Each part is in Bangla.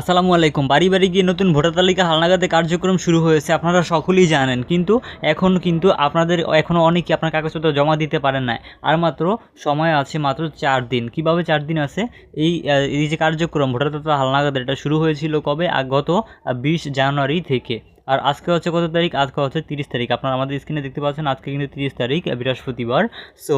আসসালামু আলাইকুম। বাড়ি বাড়ি গিয়ে নতুন ভোটার তালিকা হালনাগাদে কার্যক্রম শুরু হয়েছে, আপনারা সকলেই জানেন, কিন্তু এখন কিন্তু আপনাদের এখনও অনেকে আপনার কাগজপত্র জমা দিতে পারেন না আর মাত্র সময় আছে মাত্র চার দিন। কীভাবে চার দিন আছে? এই এই যে কার্যক্রম, ভোটার তালিকা হালনাগাদের এটা শুরু হয়েছিল কবে? গত বিশ জানুয়ারি থেকে। আর আজকে হচ্ছে কত তারিখ? আজকে হচ্ছে তিরিশ তারিখ। আপনারা আমাদের স্ক্রিনে দেখতে পাচ্ছেন, আজকে কিন্তু তিরিশ তারিখ, বৃহস্পতিবার। সো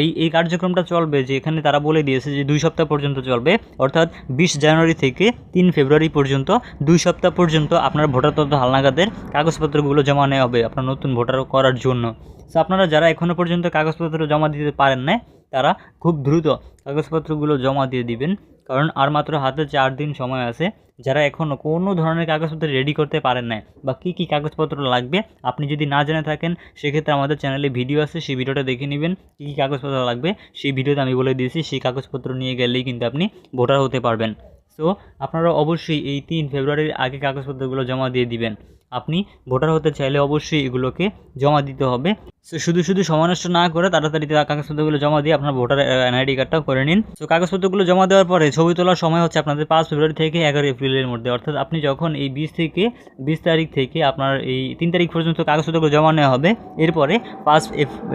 এই এই কার্যক্রমটা চলবে যে এখানে তারা বলে দিয়েছে যে দুই সপ্তাহ পর্যন্ত চলবে। অর্থাৎ বিশ জানুয়ারি থেকে তিন ফেব্রুয়ারি পর্যন্ত, দুই সপ্তাহ পর্যন্ত আপনার ভোটার তথ্য হালনাগাদের কাগজপত্রগুলো জমা নেওয়া হবে আপনার নতুন ভোটার করার জন্য। সো আপনারা যারা এখনও পর্যন্ত কাগজপত্র জমা দিতে পারেন না তারা খুব দ্রুত কাগজপত্রগুলো জমা দিয়ে দিবেন। কারণ আর মাত্র হাতে চার দিন সময় আছে। যারা এখনও কোনো ধরনের কাগজপত্র রেডি করতে পারেন না বা কী কী কাগজপত্র লাগবে আপনি যদি না জেনে থাকেন, সেক্ষেত্রে আমাদের চ্যানেলে ভিডিও আছে, সেই ভিডিওটা দেখে নেবেন কী কী কাগজপত্র লাগবে। সেই ভিডিওতে আমি বলে দিয়েছি, সেই কাগজপত্র নিয়ে গেলেই কিন্তু আপনি ভোটার হতে পারবেন। সো আপনারা অবশ্যই এই তিন ফেব্রুয়ারির আগে কাগজপত্রগুলো জমা দিয়ে দিবেন। আপনি ভোটার হতে চাইলে অবশ্যই এগুলোকে জমা দিতে হবে। সো শুধু শুধু সময় নষ্ট না করে তাড়াতাড়ি কাগজপত্রগুলো জমা দিয়ে আপনার ভোটার এনআইডি কার্ডটাও করে নিন। সো কাগজপত্রগুলো জমা দেওয়ার পরে ছবি তোলার সময় হচ্ছে আপনাদের পাঁচ ফেব্রুয়ারি থেকে এগারো এপ্রিলের মধ্যে। অর্থাৎ আপনি যখন এই বিশ থেকে, বিশ তারিখ থেকে আপনার এই তিন তারিখ পর্যন্ত কাগজপত্রগুলো জমা নেওয়া হবে, এরপরে পাঁচ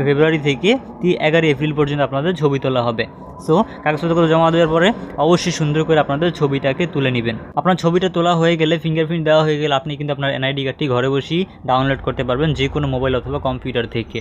ফেব্রুয়ারি থেকে এগারো এপ্রিল পর্যন্ত আপনাদের ছবি তোলা হবে। সো কাগজপত্রগুলো জমা দেওয়ার পরে অবশ্যই সুন্দর করে আপনাদের ছবিটাকে তুলে নেবেন। আপনার ছবিটা তোলা হয়ে গেলে ফিঙ্গারপ্রিন্ট দেওয়া হয়ে গেলে আপনি কিন্তু আপনার এনআইডি কার্ডটি ঘরে বসেই ডাউনলোড করতে পারবেন যে কোনো মোবাইল অথবা কম্পিউটার থেকে।